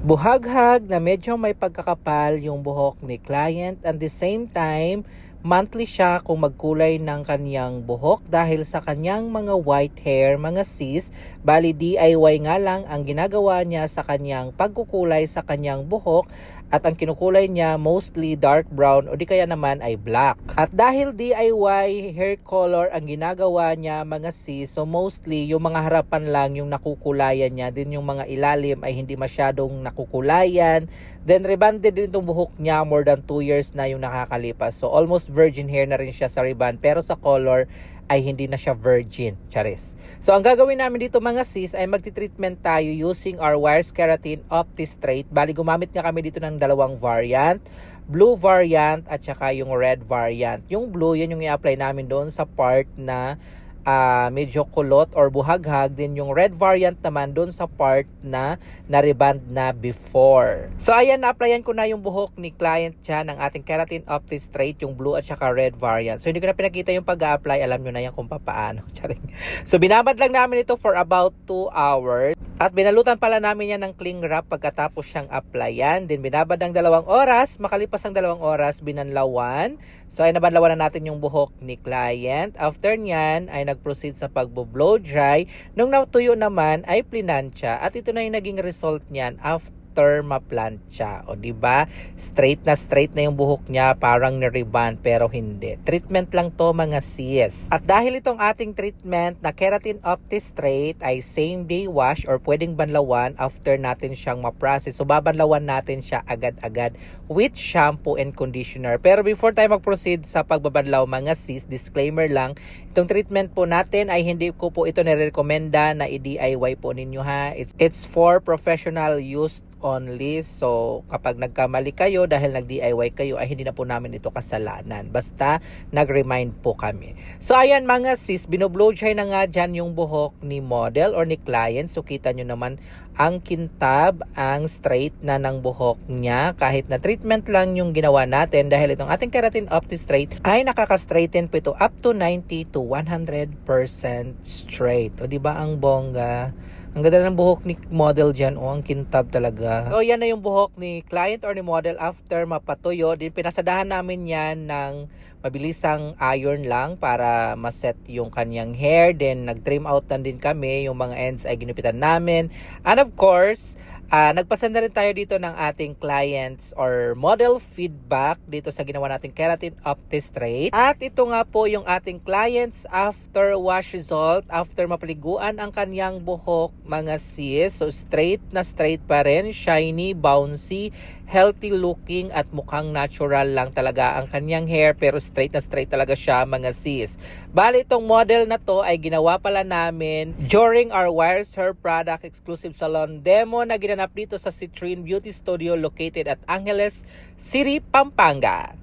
Buhaghag na medyo may pagkakapal yung buhok ni client and the same time monthly siya kung magkulay ng kanyang buhok dahil sa kanyang mga white hair, mga sis, bali DIY nga lang ang ginagawa niya sa kanyang pagkukulay sa kanyang buhok at ang kinukulay niya mostly dark brown o di kaya naman ay black. At dahil DIY hair color ang ginagawa niya mga sis, so mostly yung mga harapan lang yung nakukulayan niya, din yung mga ilalim ay hindi masyadong nakukulayan. Then rebanded din itong buhok niya more than 2 years na yung nakakalipas. So almost virgin hair na rin siya sa reband pero sa color ay hindi na siya virgin, charis. So ang gagawin namin dito mga sis ay magti-treatment tayo using our Wires Keratin Opti Straight. Bali gumamit nga kami dito ng dalawang variant, blue variant at saka yung red variant. Yung blue, yan yung i-apply namin doon sa part na ah, medyo kulot or buhaghag din yung red variant naman doon sa part na na-reband na before. So ayan, na-applyan ko na yung buhok ni client dyan ng ating Keratin Opti Straight, yung blue at saka red variant. So hindi ko na pinakita yung pag-apply, alam nyo na yan kung papaano. Charing. So binabad lang namin ito for about 2 hours. At binalutan pala namin yan ng cling wrap pagkatapos siyang applyan. Then binabad ng dalawang oras. Makalipas ang dalawang oras, binanlawan. So ay nabanlawan na natin yung buhok ni client. After nyan, ay nag-proceed sa pagbo-blow dry. Nung natuyo naman, ay plinansya. At ito na yung naging result niyan after ma-plancha. O di ba? Straight na straight na yung buhok niya, parang ni-reband pero hindi. Treatment lang to mga sis. At dahil itong ating treatment na Keratin Opti Straight ay same day wash or pwedeng banlawan after natin siyang ma-process. So babanlawan natin siya agad-agad with shampoo and conditioner. Pero before tayo mag-proceed sa pagbabanlaw mga sis, disclaimer lang, itong treatment po natin ay hindi ko po ito nire-recommenda na i-DIY po ninyo ha. It's, it's for professional use only. So, kapag nagkamali kayo dahil nag-DIY kayo, ay hindi na po namin ito kasalanan. Basta, nag-remind po kami. So, ayan mga sis, binoblow dry na nga dyan yung buhok ni model or ni client. So, kita nyo naman ang kintab, ang straight na ng buhok niya. Kahit na treatment lang yung ginawa natin dahil itong ating keratin Opti Straight ay nakaka-straighten po ito up to 90 to 100% straight. O, di ba ang bongga? Ang ganda ng buhok ni model dyan. O, ang kintab talaga. So, yan na yung buhok ni client or ni model after mapatuyo. Din pinasadahan namin yan ng mabilisang iron lang para maset yung kanyang hair. Then, nag-trim out din kami. Yung mga ends ay ginupitan namin. And of course, Ah, nagpasend na rin tayo dito ng ating clients or model feedback dito sa ginawa nating Keratin Opti Straight. At ito nga po yung ating clients after wash result, after mapaliguan ang kanyang buhok, mga sis. So straight na straight pa rin, shiny, bouncy, healthy looking at mukhang natural lang talaga ang kanyang hair pero straight na straight talaga siya mga sis. Bali itong model na to ay ginawa pala namin during our Wires Hair Product Exclusive Salon demo na ginanap dito sa Citrine Beauty Studio located at Angeles City, Pampanga.